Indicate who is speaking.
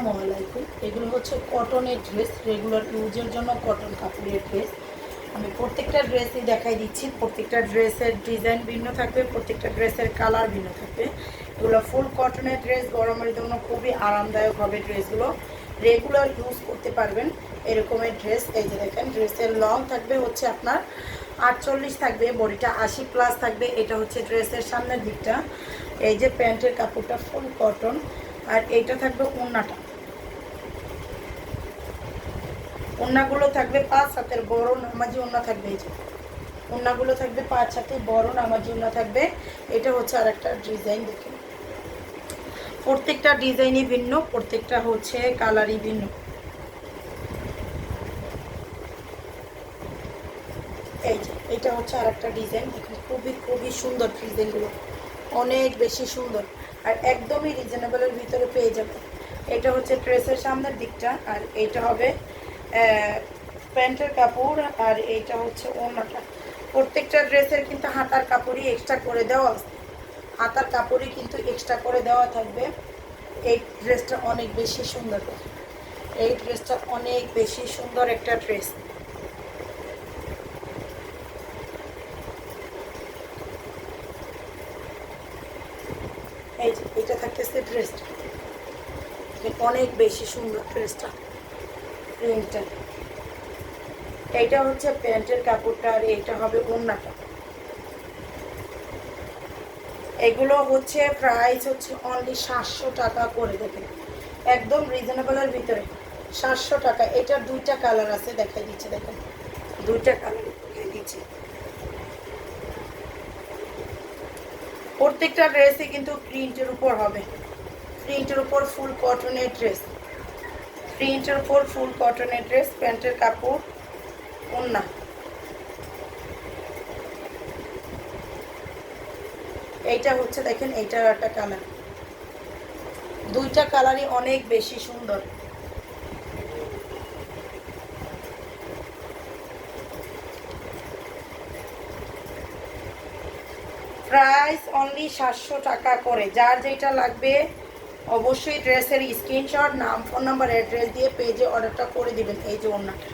Speaker 1: আসসালামু এগুলো হচ্ছে কটনের ড্রেস রেগুলার ইউজের জন্য কটন কাপড়ের ড্রেস আমি প্রত্যেকটা ড্রেসই দেখাই দিচ্ছি। প্রত্যেকটা ড্রেসের ডিজাইন ভিন্ন থাকবে, প্রত্যেকটা ড্রেসের কালার ভিন্ন থাকবে। এগুলো ফুল কটনের ড্রেস গরমের জন্য খুবই আরামদায়ক হবে ড্রেসগুলো রেগুলার ইউজ করতে পারবেন এরকমের ড্রেস এই যে দেখেন ড্রেসের লং থাকবে হচ্ছে আপনার আটচল্লিশ থাকবে বডিটা আশি প্লাস থাকবে। এটা হচ্ছে ড্রেসের সামনের দিকটা। এই যে প্যান্টের কাপড়টা ফুল কটন আর এইটা থাকবে ওড়নাটা ওড়নাগুলো থাকবে পাঁচ হাতের বড় নামাজি ওড়না থাকবে এই যে। ওড়নাগুলো থাকবে পাঁচ হাতে বড় নামাজি ওড়না থাকবে। এটা হচ্ছে আর একটা ডিজাইন দেখুন প্রত্যেকটা ডিজাইনই ভিন্ন, প্রত্যেকটা হচ্ছে কালারই ভিন্ন। এই যে, এটা হচ্ছে আর একটা ডিজাইন দেখুন খুবই খুবই সুন্দর ডিজাইনগুলো। অনেক বেশি সুন্দর। আর একদমই রিজনেবলের ভিতরে পেয়ে যাবে। এটা হচ্ছে ড্রেসের সামনের দিকটা, আর এটা হবে প্যান্টের কাপড় আর এইটা হচ্ছে ওড়নাটা। প্রত্যেকটা ড্রেসের কিন্তু হাতার কাপড়ই এক্সট্রা করে দেওয়া হাতার কাপড়ই কিন্তু এক্সট্রা করে দেওয়া থাকবে। এই ড্রেসটা অনেক বেশি সুন্দর। এই ড্রেসটা অনেক বেশি সুন্দর একটা ড্রেস। এই এটা থাকতেছে ড্রেসটা। অনেক বেশি সুন্দর ড্রেসটা। প্রিন্টটা এইটা হচ্ছে প্যান্টের কাপড়টা আর এইটা হবে ওড়নাটা এগুলো হচ্ছে প্রাইস হচ্ছে অনলি সাতশো টাকা করে দেখেন। একদম রিজনেবলের ভিতরে। সাতশো টাকা। এটার দুইটা কালার আছে, দেখাই দিচ্ছে, দেখেন। দুইটা কালার দেখাই দিচ্ছে। প্রত্যেকটা ড্রেসই কিন্তু প্রিন্টের উপর হবে। প্রিন্টের উপর ফুল কটনের ড্রেস প্রিন্টের উপর ফুল কটনের ড্রেস, প্যান্টের কাপড় ওন্না এইটা হচ্ছে দেখেন, এইটার একটা কালার দুইটা কালারই অনেক বেশি সুন্দর। প্রাইস অনলি সাতশো টাকা করে। যার যেটা লাগবে অবশ্যই ড্রেসের স্ক্রিনশট, নাম, ফোন নাম্বার, অ্যাড্রেস দিয়ে পেজে অর্ডারটা করে দিবেন, এই যে ওনাটা